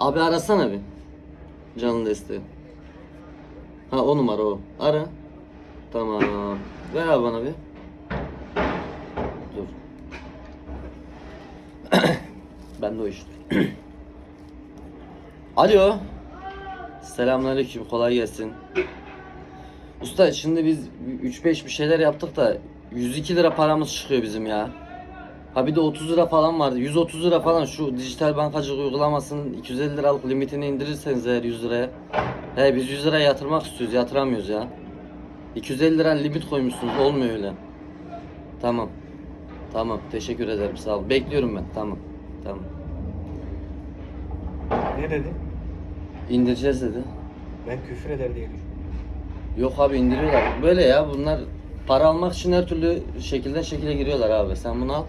Abi arasana bir. Canlı desteği. Ha o numara o. Ara. Tamam. Ver abi bana bir. Dur. ben de o işte. Alo. Selamünaleyküm. Kolay gelsin. Usta şimdi biz 3-5 bir şeyler yaptık da 102 lira paramız çıkıyor bizim ya. Ha bir de 30 lira falan vardı. 130 lira falan şu dijital bankacılık uygulamasının 250 liralık limitini indirirseniz eğer 100 liraya. He biz 100 liraya yatırmak istiyoruz. Yatıramıyoruz ya. 250 lira limit koymuşsunuz. Olmuyor öyle. Tamam. Tamam. Teşekkür ederim. Sağ ol. Bekliyorum ben. Tamam. Tamam. Ne dedi? İndireceğiz dedi. Ben küfür eder diye düşündüm. Yok abi indiriyorlar. Böyle ya bunlar para almak için her türlü şekilden şekile giriyorlar abi. Sen bunu al.